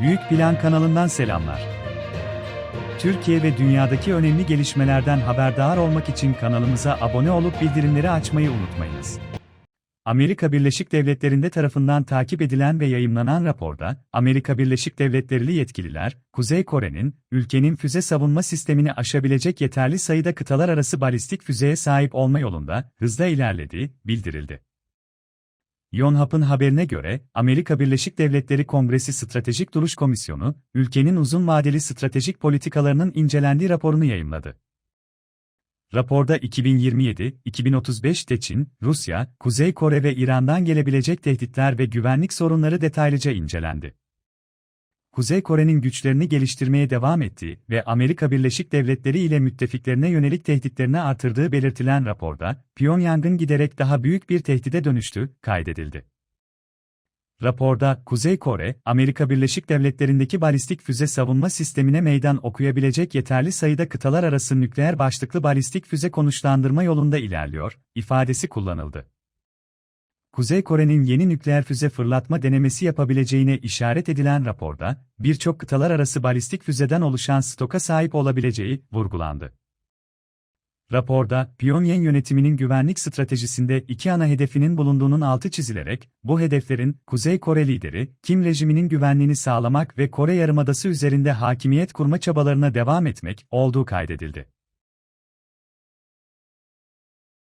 Büyük Plan kanalından selamlar. Türkiye ve dünyadaki önemli gelişmelerden haberdar olmak için kanalımıza abone olup bildirimleri açmayı unutmayınız. Amerika Birleşik Devletleri'nde tarafından takip edilen ve yayımlanan raporda, Amerika Birleşik Devletleri'li yetkililer, Kuzey Kore'nin, ülkenin füze savunma sistemini aşabilecek yeterli sayıda kıtalar arası balistik füzeye sahip olma yolunda hızla ilerlediği bildirildi. Yonhap'ın haberine göre, Amerika Birleşik Devletleri Kongresi Stratejik Duruş Komisyonu, ülkenin uzun vadeli stratejik politikalarının incelendiği raporunu yayımladı. Raporda 2027-2035'te Çin, Rusya, Kuzey Kore ve İran'dan gelebilecek tehditler ve güvenlik sorunları detaylıca incelendi. Kuzey Kore'nin güçlerini geliştirmeye devam ettiği ve Amerika Birleşik Devletleri ile müttefiklerine yönelik tehditlerini artırdığı belirtilen raporda, Pyongyang'ın giderek daha büyük bir tehdide dönüştüğü kaydedildi. Raporda, Kuzey Kore, Amerika Birleşik Devletleri'ndeki balistik füze savunma sistemine meydan okuyabilecek yeterli sayıda kıtalar arası nükleer başlıklı balistik füze konuşlandırma yolunda ilerliyor, ifadesi kullanıldı. Kuzey Kore'nin yeni nükleer füze fırlatma denemesi yapabileceğine işaret edilen raporda, birçok kıtalar arası balistik füzeden oluşan stoka sahip olabileceği vurgulandı. Raporda, Pyongyang yönetiminin güvenlik stratejisinde iki ana hedefinin bulunduğunun altı çizilerek, bu hedeflerin, Kuzey Kore lideri, Kim rejiminin güvenliğini sağlamak ve Kore Yarımadası üzerinde hakimiyet kurma çabalarına devam etmek olduğu kaydedildi.